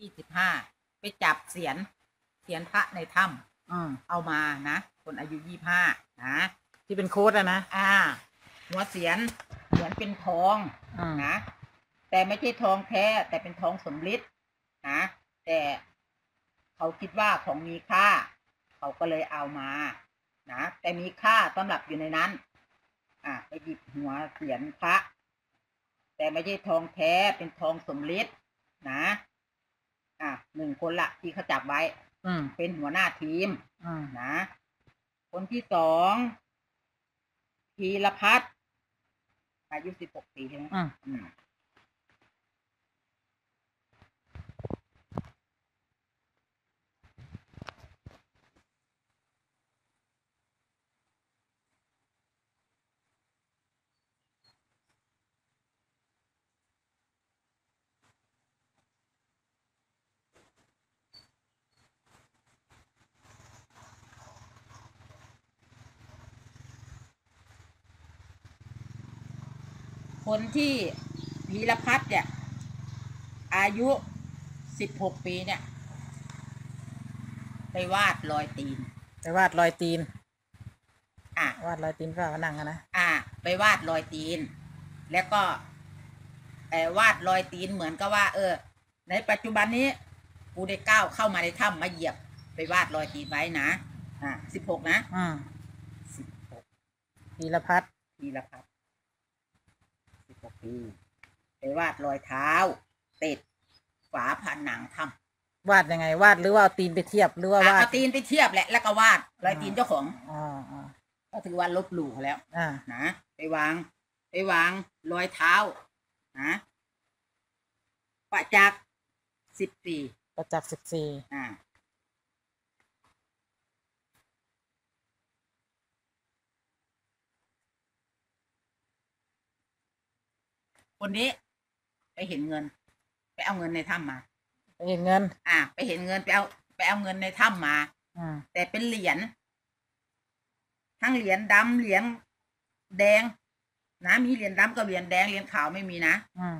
ยี่สิบห้าไปจับเสียนเสียนพระในถ้อืมำเอามานะ คนอายุยี่ห้านะที่เป็นโค้ดอะนะอ่า หัวเสียนเสียนเป็นทอง อืมนะแต่ไม่ใช่ทองแท้แต่เป็นทองสำริดนะแต่เขาคิดว่าของมีค่า เขาก็เลยเอามานะแต่มีค่าสำหรับอยู่ในนั้น อะไปหยิบหัวเสียนพระแต่ไม่ใช่ทองแท้เป็นทองสำริดนะ อะหนึ่งคนละที่เขาจับไว้ อืมเป็นหัวหน้าทีมอืมนะ คนที่สองพีรพัฒน์อายุสิบหกปีใช่ไหมอืมอืม คนที่พีรพัฒน์เนี่ย อายุสิบหกปีเนี่ย ไปวาดรอยตีน ไปวาดรอยตีน อะ วาดรอยตีนก็เอานั่งอะนะ อ่าไปวาดรอยตีน แล้วก็เออวาดรอยตีนเหมือนกับว่า เออ ในปัจจุบันนี้ กูได้ก้าวเข้ามาในถ้ำมาเหยียบ ไปวาดรอยตีนไว้นะ อ่าสิบหกนะอืมสิบหกพีรพัฒน์ปีละครับสิบห กปีไปวาดรอยเท้า ติดฝาผนังถ้ำวาดยังไง วาดหรือว่าเอาตีนไปเทียบหรือว่าอะวาด เอาตีนไปเทียบแหละ แล้วก็วาดรอยตีนเจ้าของอ๋ออ๋อก็ถือว่าลบหลู่เขาแล้ว อ่านะไปวาง ไปวางรอยเท้านะประจักษ์สิบปีประจักษ์สิบสี่อ่า คนนี้ ไปเห็นเงิน ไปเอาเงินในถ้ำมา ไปเห็นเงิน อ่า ไปเห็นเงินไปเอาไปเอาเงินในถ้ำมาอืมแต่เป็นเหรียญทั้งเหรียญดำเหรียญแดง นะมีเหรียญดำกับเหรียญแดงเหรียญขาวไม่มีนะอืม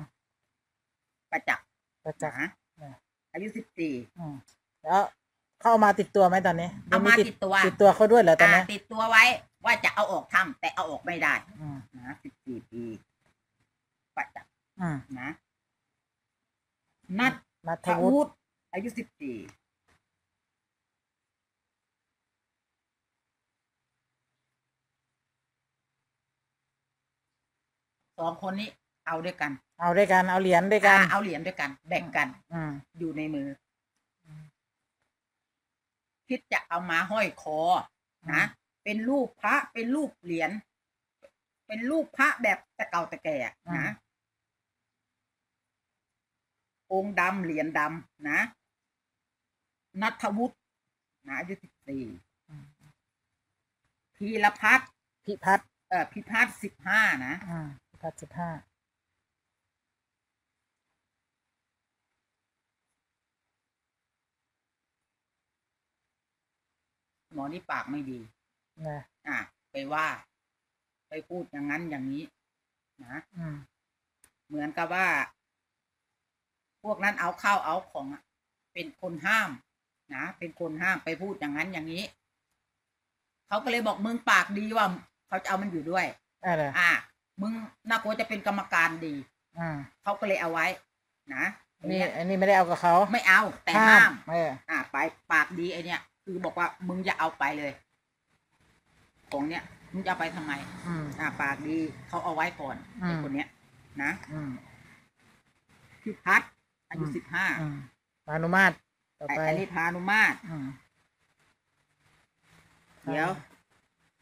ประจักษ์ประจักษ์นะอ่าอายุสิบสี่อืมแล้วเข้าเอามาติดตัวไหมตอนนี้เอามาติดตัว ติดตัวเขาด้วยเหรอตอนนี้ติดตัวไว้ ว่าจะเอาออกถ้ำแต่เอาออกไม่ได้ อืมนะสิบสี่ปี ประจักษ์อืมนะ นัทนัททวุวุฒิฒิอายุสิบสี่สองคนนี้เอาด้วยกันเอาด้วยกัน เอาเหรียญด้วยกัน อ่าเอาเหรียญด้วยกัน แบ่งกัน อืม อยู่ในมืออคิดจะเอามาห้อยคอ นะ เป็นรูปพระ เป็นรูปเหรียญ เป็นรูปพระแบบตะเก่าตะแก่อะนะองค์ดำเหรียญดำนะนัทวุฒินะอายุสิบสี่อืมพีรพัฒน์พิพัฒน์เอ่อพิพัฒน์สิบห้านะอืมพิพัฒน์สิบห้าหมอนี่ปากไม่ดีนะอะไปว่า ไปพูดอย่างนั้นอย่างนี้นะอืมเหมือนกับว่า พวกนั้นเอาข้าวเอาของอะเป็นคนห้ามนะเป็นคนห้ามไปพูดอย่างนั้นอย่างนี้เขาก็เลยบอกมึงปากดีว่าเขาจะเอามันอยู่ด้วยอะไรอะมึงน่ากลัวจะเป็นกรรมการดีอืมเขาก็เลยเอาไว้นะนี่เนี่ยอันนี้ไม่ได้เอากับเขาไม่เอา แต่ห้ามเอออะไปปากดีไอเนี่ยคือบอกว่ามึงอย่าเอาไปเลย ของเนี้ย มึงจะเอาไปทำไม อืม อะปากดีเขาเอาไว้ก่อนอืม ไอ้คนเนี้ย นะอืมพี่พัฒน์อายุอืม สิบห้าอืมพานุมาตรต่อไอ้ไปอันนี้พานุมาตรอืม เดี๋ยว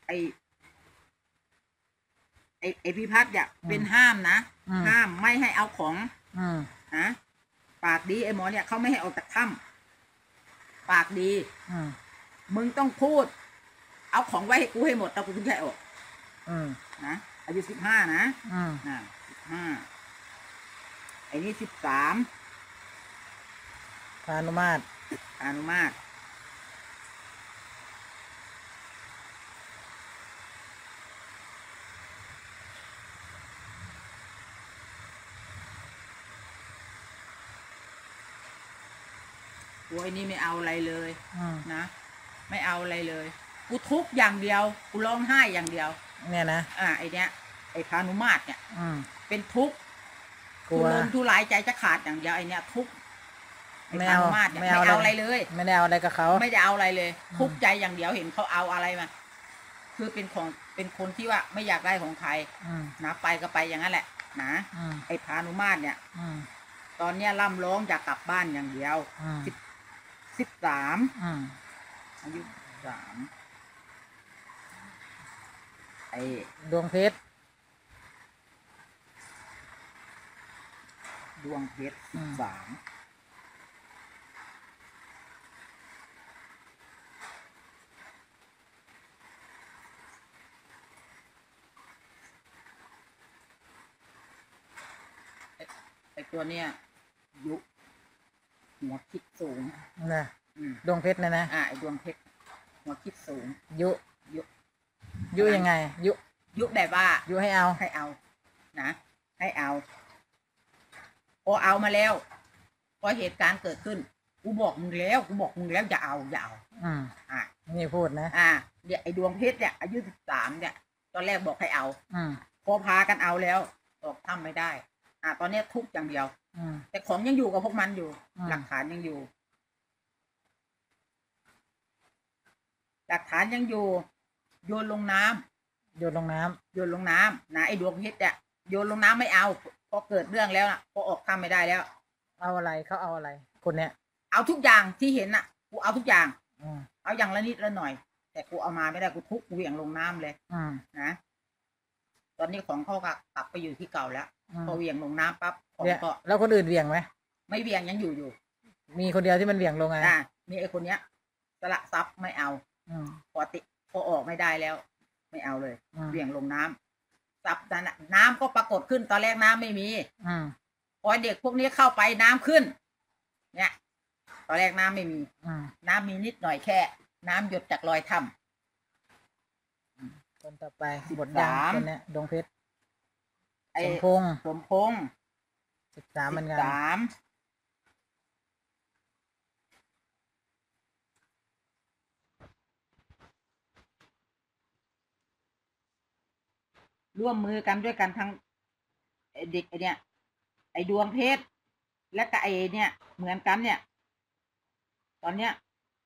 ไอไอไอพี่พัฒน์เนี่ยเป็นห้ามนะอืม ห้ามไม่ให้เอาของอืมนะปากดีไอหมอเนี่ยเขาไม่ให้ออกจากถ้ำปากดี อืม มึงต้องพูด เอาของไว้ให้กูให้หมดแล้วกูถึงจะให้ออกอืมนะอายุสิบห้านะอืมอ่าสิบห้าไอ้นี่สิบสามพานุมาตรอนุมาตรกูไอ้นี่ไม่เอาอะไรเลย อืมนะ ไม่เอาอะไรเลย กูทุกข์อย่างเดียว กูร้องไห้อย่างเดียว เนี่ยนะ อ่าไอเนี้ยไอพานุมาตรเนี่ยอืม เป็นทุกข์กลัวทุรนทุรายใจจะขาดอย่างเดียวไอเนี้ยทุกข์ไอไม่พาเอานุมาตรเนี่ยไม่ไม่เอาเอาอะไรอะไรเลย ไม่ได้เอาอะไรกับเขา ไม่ได้เอาอะไรเลย อืม ทุกข์ใจอย่างเดียวเห็นเขาเอาอะไรมา คือเป็นของเป็นคนที่ว่าไม่อยากได้ของใครอืมนะไปก็ไปอย่างนั้นแหละนะอืมไอพานุมาตรเนี่ย อืมตอนเนี้ยร่ำร้องอยากกลับบ้านอย่างเดียวอืมสิบสิบสามอืมอายุสาม ไอดวงเพชรดวงเพชรสิบสามไอ้ไอตัวเนี้ยยุหัวคิดสูงนะ อืมดวงเพชรเนี่ยนะ อ่าไอดวงเพชรหัวคิดสูง ยุ ยุยุยังไง ยุยุแบบว่า ยุให้เอาให้เอา นะ ให้เอาพอเอามาแล้วพอเหตุการณ์เกิดขึ้นกูบอกมึงแล้วกูบอกมึงแล้วอย่าเอาอย่าเอาอืมอ่านี่พูดนะ อ่าเนี่ยไอ้ดวงเพชรเนี่ยอายุสิบสามเนี่ย ตอนแรกบอกให้เอา อืมพอพากันเอาแล้วตอกทำไม่ได้ อ่า ตอนเนี้ยทุกข์อย่างเดียว อืม แต่ของยังอยู่กับพวกมันอยู่ อืม หลักฐานยังอยู่ หลักฐานยังอยู่ โยนลงน้ำโยนลงน้ำโยนลงน้ำนะไอ้ดวงเพชรเนี่ยโยนลงน้ำไม่เอาพอเกิดเรื่องแล้วนะพอออกทำไม่ได้แล้ว เอาอะไรเขาเอาอะไร คนเนี้ยเอาทุกอย่างที่เห็นน่ะกูเอาทุกอย่าง อืมเอาอย่างละนิดละหน่อย แต่กูเอามาไม่ได้กูทุกกูเหวี่ยงลงน้ำเลยอืมนะตอนนี้ของเขาก็กลับไปอยู่ที่เก่าแล้วอืมพอเหวี่ยงลงน้ำปั๊บของเนี่ยก็แล้วคนอื่นเหวี่ยงไหมไม่เหวี่ยงยังอยู่อยู่มีคนเดียวที่มันเหวี่ยงลงไงอ่ามีไอ้คนเนี้ยสละทรัพย์ไม่เอาอืมพอติ พอออกไม่ได้แล้ว ไม่เอาเลยอืม เหวี่ยงลงน้ำทรัพย์นั้นน่ะน้ำก็ปรากฏขึ้นตอนแรกน้ำไม่มี อืมพอเด็กพวกนี้เข้าไปน้ำขึ้น เนี่ย ตอนแรกน้ำไม่มี อืมน้ำมีนิดหน่อยแค่ น้ำหยดจากรอยถ้คนต่อไปสิบบทยางสาม คนเนี้ยดวงเพชรำไอ้สมพงษ์สมพงษ์สิบสามเหมือนกัน สาม ร่วมมือกันด้วยกันทั้งไอ้เด็กไอเนี่ย ไอ้ดวงเพชรและก็ไอ้เนี่ย เหมือนกันเนี่ย ตอนเนี้ย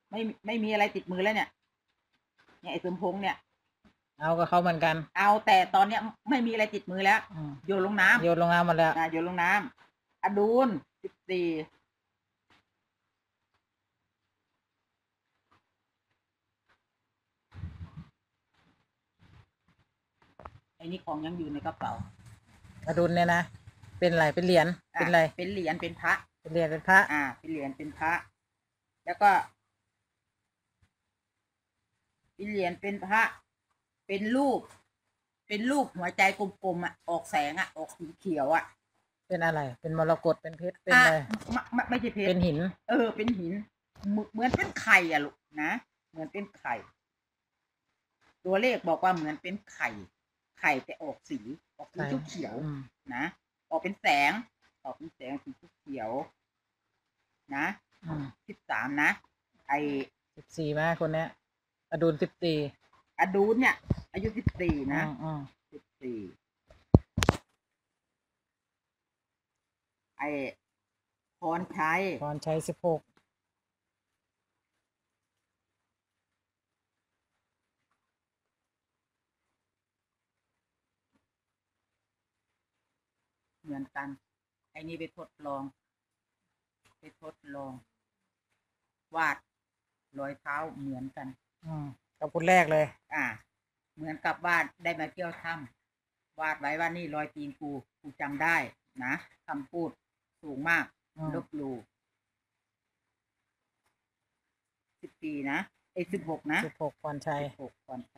ไม่ไม่มีอะไรติดมือแล้วเนี่ย เนี่ยไอ้สมพงษ์เนี่ย เอากับเขาเหมือนกันเอาแต่ตอนเนี้ยไม่มีอะไรติดมือแล้ว อืมโยนลงน้ำโยนลงน้ำหมาแล้วนะโยนลงน้ำอดูลสิบสี่ อ้นี่ของยังอยู่ในกระเป๋าอดุลเนี่ยนะ เป็นอะไร เป็นเหรียญ อะเป็นอะไร เป็นเหรียญเป็นพระ เป็นเหรียญ เป็นพระ อ่า เป็นเหรียญเป็นพระ แล้วก็ เป็นเหรียญเป็นพระ เป็นรูป เป็นรูปหัวใจกลมๆอะ ออกแสงอะ ออกสีเขียวอะเป็นอะไร เป็นมรกต เป็นเพชร เป็นอะอะไร ไม่ไม่ไม่ใช่เพชรเป็นหิน เออ เป็นหินเหมือนเหมือนเป็นไข่อะลูกนะ เหมือนเป็นไข่ ตัวเลขบอกว่าเหมือนเป็นไข่ ไข่แต่ออกสีออกสีไข่เขียวอืมๆนะออกเป็นแสง ออกเป็นแสงสีเขียวๆนะอืมสิบสามนะ ไอสิบสี่ไหมคนเนี้ยอดุลสิบสี่อดูนเนี่ย อายุสิบสี่นะอืมอืมสิบสี่ไอพรชัยพรชัยสิบหก เหมือนกัน ไอ้นี่ไปทดลอง ไปทดลอง วาดรอยเท้าเหมือนกัน อืมกับคนแรกเลย อ่า เหมือนกับวาดได้มาเที่ยวถ้ำวาดไว้ว่านี่รอยตีนกูกูจำได้นะคำพูดสูงมากอืม ลบหลูสิบปีนะไอ้สิบหกนะ สิบหกพรชัยสิบหกก่อนไป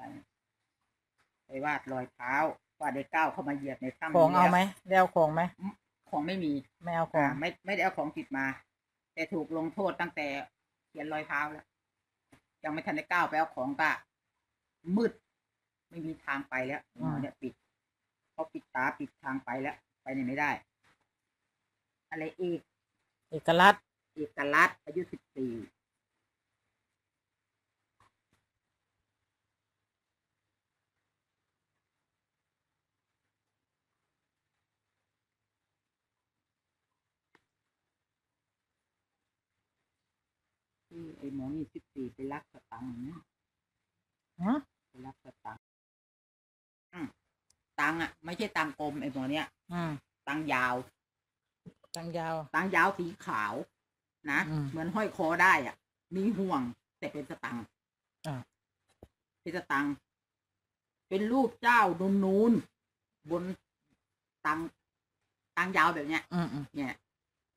ไปวาดรอยเท้า วาดได้ก้าวเข้ามาเหยียบในถ้ำของนี้เอาแล้วไหมได้เอาของไหมของไม่มีไม่เอาขออ่างไม่ไม่ได้เอาของติดมา แต่ถูกลงโทษตั้งแต่เขียนรอยเท้าแล้วยังไม่ทันได้ก้าวไปเอาของก็มืด ไม่มีทางไปแล้วหมอเนี่ยปิดเขาปิดตาปิดทางไปแล้ว ไปไหนไม่ได้ อะไรอีก เอกลักษณ์เอกลักษณ์อายุสิบสี่ ที่ไอ้หมอนี่สิบสี่ไปรักสตังค์นะฮะไปรักสตังค์อืมตังค์อะ ไม่ใช่ตังค์กลมไอ้หมอเนี้ยอืมตังค์ยาว ตังยาว ตังค์ยาวสีขาว นะอืมเหมือนห้อยคอได้อะ มีห่วงแต่เป็นสตังค์อ่า เป็นสตังค์เป็นรูปเจ้านูนนูนๆบนตังตังยาวแบบเนี้ย อืมอืมเนี่ย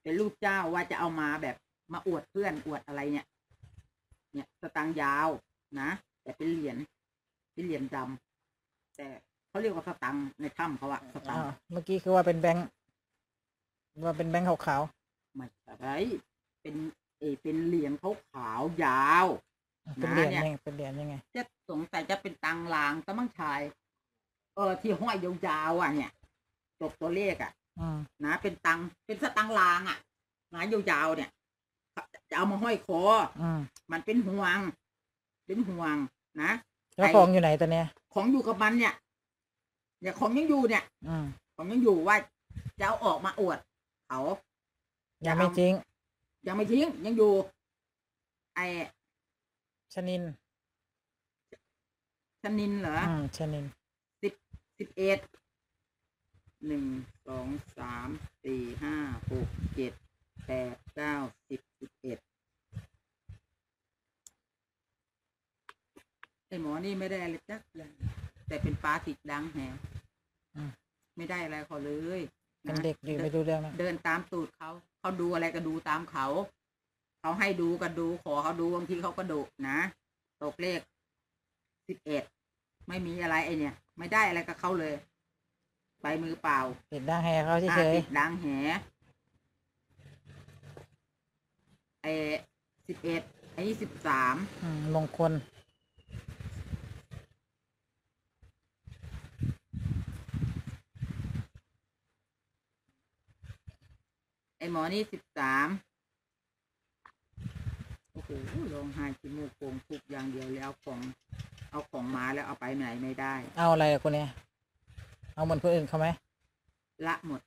เป็นรูปเจ้าว่าจะเอามาแบบ มาอวดเพื่อนอวดอะไรเนี่ย เนี่ยสตังค์ยาวนะแต่เป็นเหรียญเป็นเหรียญดำแต่เขาเรียกว่าสตังค์ในถ้ำเขาอะสตังอ่าค์เมื่อกี้คือว่าเป็นแบงค์ว่าเป็นแบงค์ขาวไม่ใช่เป็นเออเป็นเหรียญเขาขาวๆยาว ๆเป็นเหรียญเนี่ยยังไงเป็นเหรียญยังไง จะสงสัยจะเป็นตังลางตะมั่งชาย เออที่ห้อยยาวๆอะเนี่ยตกตัวเลขอะ อืมนะเป็นตังเป็นสตังลางอะนะยาวๆเนี่ย จะเอามาห้อยคออืมมันเป็นห่วง เป็นห่วงนะแล้วไอ้ของอยู่ไหนตอนเนี้ย ของอยู่กับมันเนี่ย เนี่ยของยังอยู่เนี่ย อืมของยังอยู่ว่าจะเอาออกมาอวดเขายังไม่จริง ยังไม่ทิ้งยังอยู่ ไอ้ชนินชนินเหรออืมชนินสิบเอ็ดหนึ่งสองสามสี่ห้าหกเจ็ดแปดเก้าสิบ สิบเอ็ดไอหมอนี่ไม่ได้อะไรจักอย่างแต่เป็นปลาติดดังแหอืม ไม่ได้อะไรเขาเลยเป็นนะเด็กอยู่ไม่รู้เรื่องนะเดินตามตูดเขา เขาดูอะไรก็ดูตามเขา เขาให้ดูก็ดู ขอเขาดูบางทีเขาก็ดุนะตกเลขสิบเอ็ดไม่มีอะไรไอเนี่ย ไม่ได้อะไรกับเขาเลย ไปมือเปล่า ติดดังแฮเขาอ่าเฉยติดดังแหไอสิบเอ็ดไอ้สิบสามๆอืมมงคลไอหมอนี่สิบสามโอ้โหร้องไห้ขี้มูกโป่งทุกอย่างเดียวแล้วของ เอาของมาแล้วเอาไปไหนไม่ได้ เอาอะไรอะคนเนี้ยเอาเหมือนคนอื่นเขาไหม ละหมด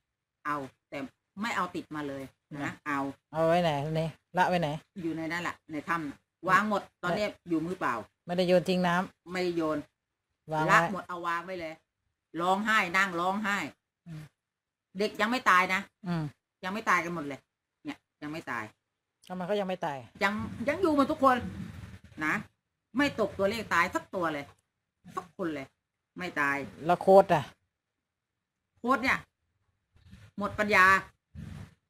เอาแต่ไม่เอาติดมาเลยอืนะมเอา เอาไว้ไหนนี่ ละไว้ไหน อยู่ในนั้นแหละในถ้ำน่ะวางหมดตอนนี้อยู่มือเปล่า ไม่ได้โยนทิ้งน้ำไม่โยนวางละไว้ หมดเอาวางไว้เลย ร้องไห้นั่งร้องไห้ อืม เด็กยังไม่ตายนะอืมยังไม่ตายกันหมดเลย เนี่ย ยังไม่ตาย ทำไมเขายังไม่ตายยังยังอยู่หมดทุกคนนะ ไม่ตกตัวเลขตายสักตัวเลยสักคนเลย ไม่ตาย แล้วโค้ดอะ โค้ดเนี่ย หมดปัญญา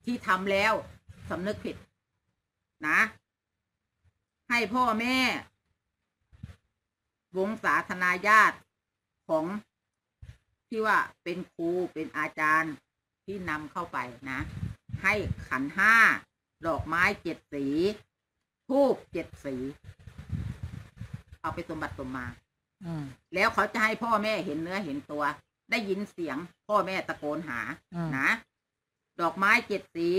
ที่ทำแล้วสำนึกผิด นะ ให้พ่อแม่ วงศาธนาญาติของที่ว่าเป็นครูเป็นอาจารย์ที่นำเข้าไปนะ ให้ขันห้าดอกไม้เจ็ดสีทูบเจ็ดสี เอาไปสมบัติสมมาอืมแล้วเขาจะให้พ่อแม่เห็นเนื้อเห็นตัว ได้ยินเสียง พ่อแม่ตะโกนหาอืมนะ ดอกไม้เจ็ดสี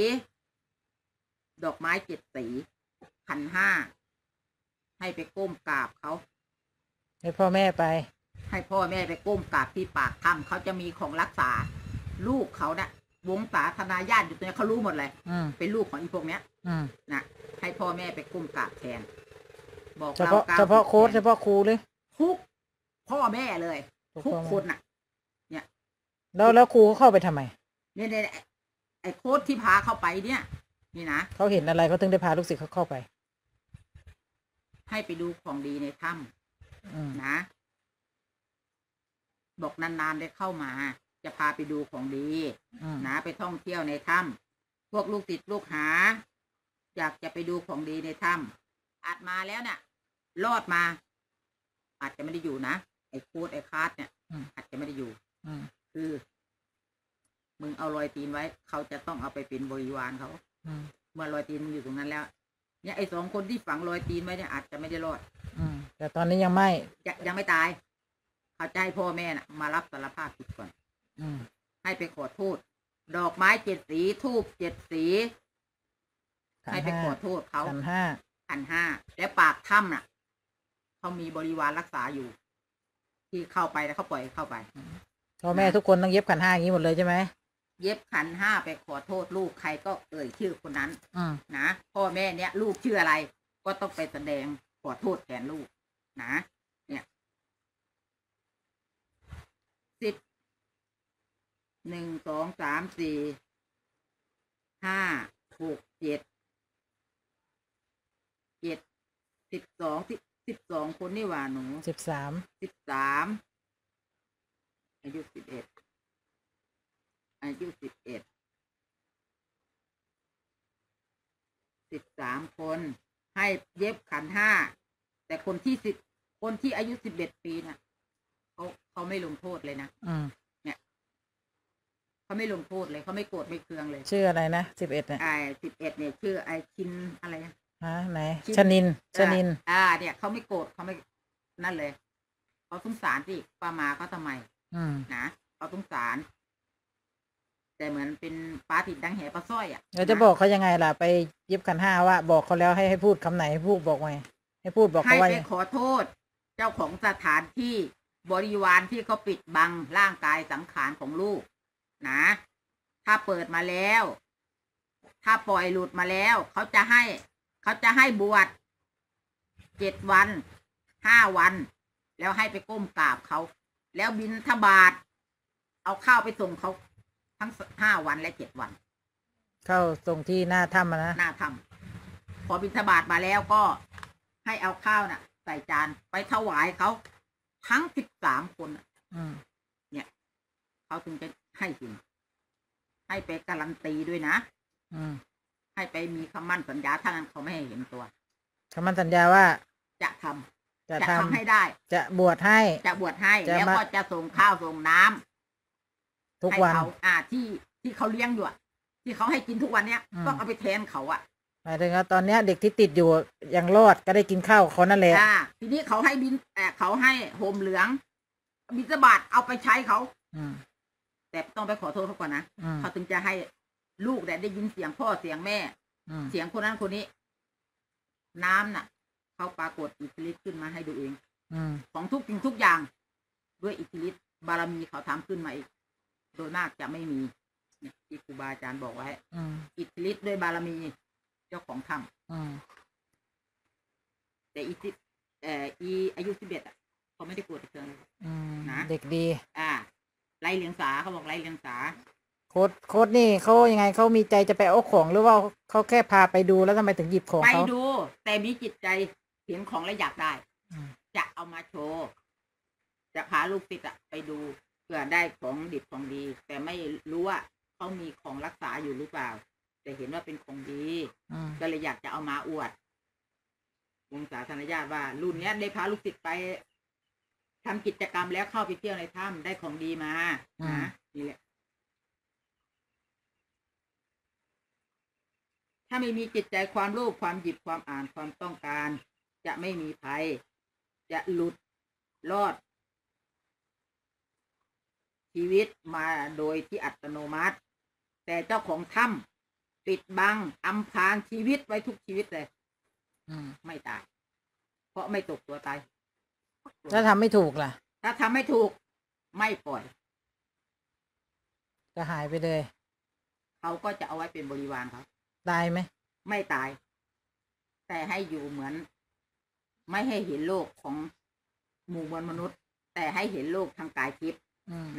ดอกไม้เจ็ดสีขันห้า ให้ไปก้มกราบเขาให้พ่อแม่ไป ให้พ่อแม่ไปก้มกราบที่ปากถ้ำเขาจะมีของรักษา ลูกเขานะ่ะวงศาธนาญาติอยู่ตรงนี้เขารู้หมดเลยอืมเป็นลูกของอีพวกเนี้ยอืมนะให้พ่อแม่ไปก้มกราบแทน บอกเฉเราพาะก้วเฉพาะผิดโค้ดแทเฉพาะครูหรือทุกพ่อแม่เลยทุกทุกพ่อแม่คนน่ะแล้วแล้วครูเขาเข้าไปทำไมเนี่ยเนี่ยไอ้ไอ้โค้ดที่พาเข้าไปเนี่ย นี่นะเขาเห็นอะไรเขาถึงได้พาลูกศิษย์เขาเข้าไป ให้ไปดูของดีในถ้อืมำนะ บอกนานๆได้เข้ามา จะพาไปดูของดีอืมนะไปท่องเที่ยวในถ้ำพวกลูกติดลูกหา อยากจะไปดูของดีในถ้ำอาจมาแล้วเนี่ยรอดมา อาจจะไม่ได้อยู่นะไอ้โค้ดไอ้คาดเนี่ยอาจจะไม่ได้อยู่อืมคือมึงเอารอยตีนไว้ เขาจะต้องเอาไปเป็นบริวารเขา อืมเมื่อรอยตีนมันอยู่ตรงนั้นแล้ว เนี่ยไอ้สองคนที่ฝังรอยตีนไว้เนี่ยอาจจะไม่ได้รอดอืมแต่ตอนนี้ยังไม่ยังยังไม่ตาย เขาจะให้พ่อแม่น่ะ มารับสารภาพผิดก่อน อืมให้ไปขอโทษ ดอกไม้เจ็ดสีทูบเจ็ดสีขันให้ไปห้าขอโทษเขาขันห้าขันห้าและปากถ้ำน่ะเขามีบริวารรักษาอยู่ ที่เข้าไปแล้วเขาปล่อยให้เข้าไปพ่อแม่ทุกคนต้องเย็บขันห้าอย่างนี้หมดเลยใช่ไหม เย็บขันห้าไปขอโทษลูกใครก็เอ่ยชื่อคนนั้นอืมนะพ่อแม่เนี้ยลูกชื่ออะไร ก็ต้องไปแสดงขอโทษแทนลูก นะเนี่ยสิบหนึ่งสองสามสี่ห้าหกเจ็ดเจ็ดสิบสองสิบสิบสองคนนี่หว่าหนูสิบสามสิบสามอายุสิบเอ็ด อายุสิบเอ็ดสิบสามคน ให้เย็บขันห้า แต่คนที่สิบคนที่อายุสิบเอ็ดปีน่ะเขาเขาไม่ลงโทษเลยนะอืมเขาไม่ลงโทษเลยเขาไม่โกรธไม่เคืองเลยชื่ออะไรนะสิบเอ็ดเนี่ยไอ้สิบเอ็ดเนี่ยชื่อไอ้ชินอะไรนะ ฮะไหนชื่อ ชนินชนิน อ่า เนี่ยเขาไม่โกรธเขาไม่นั่นเลยเขาสงสารที่ป้ามาเขาทำไม อืม นะเขาสงสาร แต่เหมือนเป็นป้าติดดังแหปลาสร้อยอะเราจะบอกเขายังไงล่ะไปเย็บขันห้าว่า บอกเขาแล้วให้ให้พูดคำไหนให้พูดบอกไงให้พูดบอกให้เขาว่าไปขอโทษ เจ้าของสถานที่บริวารที่เขาปิดบังร่างกายสังขารของลูก นะ ถ้าเปิดมาแล้ว ถ้าปล่อยหลุดมาแล้วเขาจะให้เขาจะให้บวชเจ็ดวันห้าวัน แล้วให้ไปก้มกราบเขา แล้วบินทบาทเอาข้าวไปส่งเขา ทั้งห้าวันและเจ็ดวัน เข้าตรงที่หน้าถ้ำอะนะหน้าทำพอบิณฑบาตมาแล้วก็ให้เอาข้าวน่ะ ใส่จานไปถวายเขาทั้งสิบสามคนน่ะอืมเขาถึงจะให้กิน ให้ไปการันตีด้วยนะ อืมให้ไปมีคำมั่นสัญญาถ้างั้นเขาไม่ให้เห็นตัว คำมั่นสัญญาว่าจะทำจะจะทำทำให้ได้ จะบวชให้ จะบวชให้ จะแล้วมา ก็จะส่งข้าวส่งน้ำ ทุกให้วันเขาอ่าที่ที่เขาเลี้ยงอยู่อะที่เขาให้กินทุกวันเนี้ยอืม ต้องเอาไปแทนเขาอะหมายถึงว่าตอนเนี้ยเด็กที่ติดอยู่ยังรอดก็ได้กินข้าวเขานั่นแหละอ่าทีนี้เขาให้บินเอ่อเขาให้โฮมเหลือง บินบาตเอาไปใช้เขา อืมแต่ต้องไปขอโทษเขาก่อนนะอืมเขาถึงจะให้ลูกเนี่ยได้ยินเสียงพ่อเสียงแม่ อืมเสียงคนนั้นคนนี้ น้ำน่ะเขาปรากฏอิทธิฤทธิ์ขึ้นมาให้ดูเอง อืมของทุกสิ่งทุกอย่าง ด้วยอิทธิฤทธิ์บารมีเขาทำขึ้นมาอีก โดยมากจะไม่มีเนี่ยที่ครูบาอาจารย์บอกไว้อืมอิทธิฤทธิ์ด้วยบารมีเจ้าของถ้อืมำแต่อิทธิเอ่ออีอายุสิบเอ็ดอะเขาไม่ได้กลัวตะเคืองเลยอืมนะเด็กดี อ่าไล่เลียงสาเขาบอกไล่เลียงสาโค้ดโค้ดนี่เขายังไงเขามีใจจะไปเอาของหรือว่าเขาแค่พาไปดูแล้วทำไมถึงหยิบของไปเขาดู แต่มีจิตใจเห็นของแล้วอยากได้อืมจะเอามาโชว์จะพาลูกติดอะไปดู เพื่อได้ของดิบของดี แต่ไม่รู้ว่าเขามีของรักษาอยู่หรือเปล่า แต่เห็นว่าเป็นของดี อืมก็เลยอยากจะเอามาอวด วงศาคณะญาติว่า รุ่นเนี้ยได้พาลูกศิษย์ไปทำกิจกรรมแล้วเข้าไปเที่ยวในถ้ำได้ของดีมานะนี่แหละ ถ้าไม่มีจิตใจความโลภความหยิบความอ่านความต้องการ จะไม่มีภัย จะหลุดรอด ชีวิตมาโดยที่อัตโนมัติ แต่เจ้าของถ้ำปิดบังอำพรางชีวิตไว้ทุกชีวิตเลย อืม ไม่ตาย เพราะไม่ตกตัวตาย ถ้าทำไม่ถูกล่ะ ถ้าทำไม่ถูก ไม่ปล่อย จะหายไปเลย เขาก็จะเอาไว้เป็นบริวารเขาตายไหม ไม่ตาย แต่ให้อยู่เหมือน ไม่ให้เห็นโลกของหมู่มวลมนุษย์ แต่ให้เห็นโลกทางกายทิพย์อืม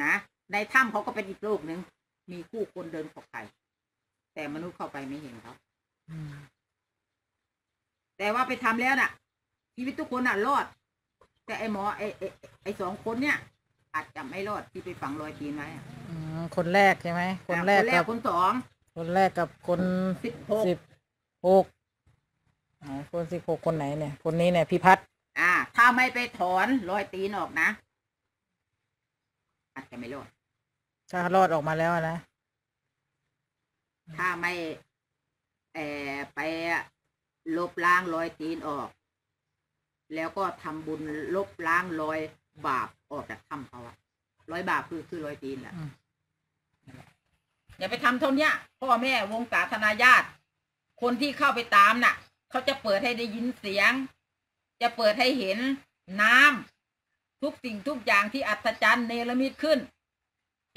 นะในถ้ำเขาก็เป็นอีกโลกหนึ่งมีคู่คนเดินขอบไปแต่มนุษย์เข้าไปไม่เห็นเขาอืมแต่ว่าไปทำแล้วน่ะ ชีวิตทุกคนน่ะรอด แต่ไอ้หมอไอ้ไอ้ไอ้สองคนเนี่ย อาจจะไม่รอดที่ไปฝังรอยตีนไว้อะอืมคนแรกใช่ไหมคนอะแรกคนแรกักบคนสองคนแรกกับคนสิบหกสิบหกอ๋อคนสิบหกคนไหนเนี่ย คนนี้เนี่ยพี่พัฒน์อ่า ถ้าไม่ไปถอนรอยตีนออกนะ อาจจะไม่รอด ถ้ารอดออกมาแล้วนะ ถ้าไม่เออไปลบล้างรอยตีนออก แล้วก็ทำบุญลบล้างรอยบาปออกจากถ้ำเขาอะรอยบาปคือคือรอยตีนแหละอืมอย่าไปทำเท่าเนี้ยพ่อแม่วงศาคณาญาติ คนที่เข้าไปตามน่ะ เขาจะเปิดให้ได้ยินเสียง จะเปิดให้เห็นน้ำ ทุกสิ่งทุกอย่างที่อัศจรรย์เนรมิตขึ้น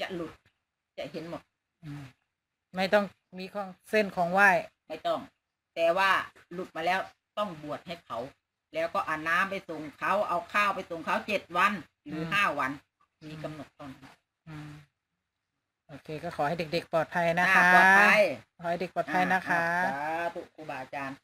จะหลุด จะเห็นหมดอืมไม่ต้องมีของเส้นของไหว้ไม่ต้อง แต่ว่าหลุดมาแล้วต้องบวชให้เขา แล้วก็เอาน้ำไปส่งเขาเอาข้าวไปส่งเขาเจ็ดวัน หรือมห้าวัน มีกำหนดตอนนั้นอืมโอเค ก็ขอให้เด็ก ๆ ปลอดภัยนะอ่าคะปลอดภัยขอให้เด็กปลอดภัยนะคะอ่าสาธุครูบาอาจารย์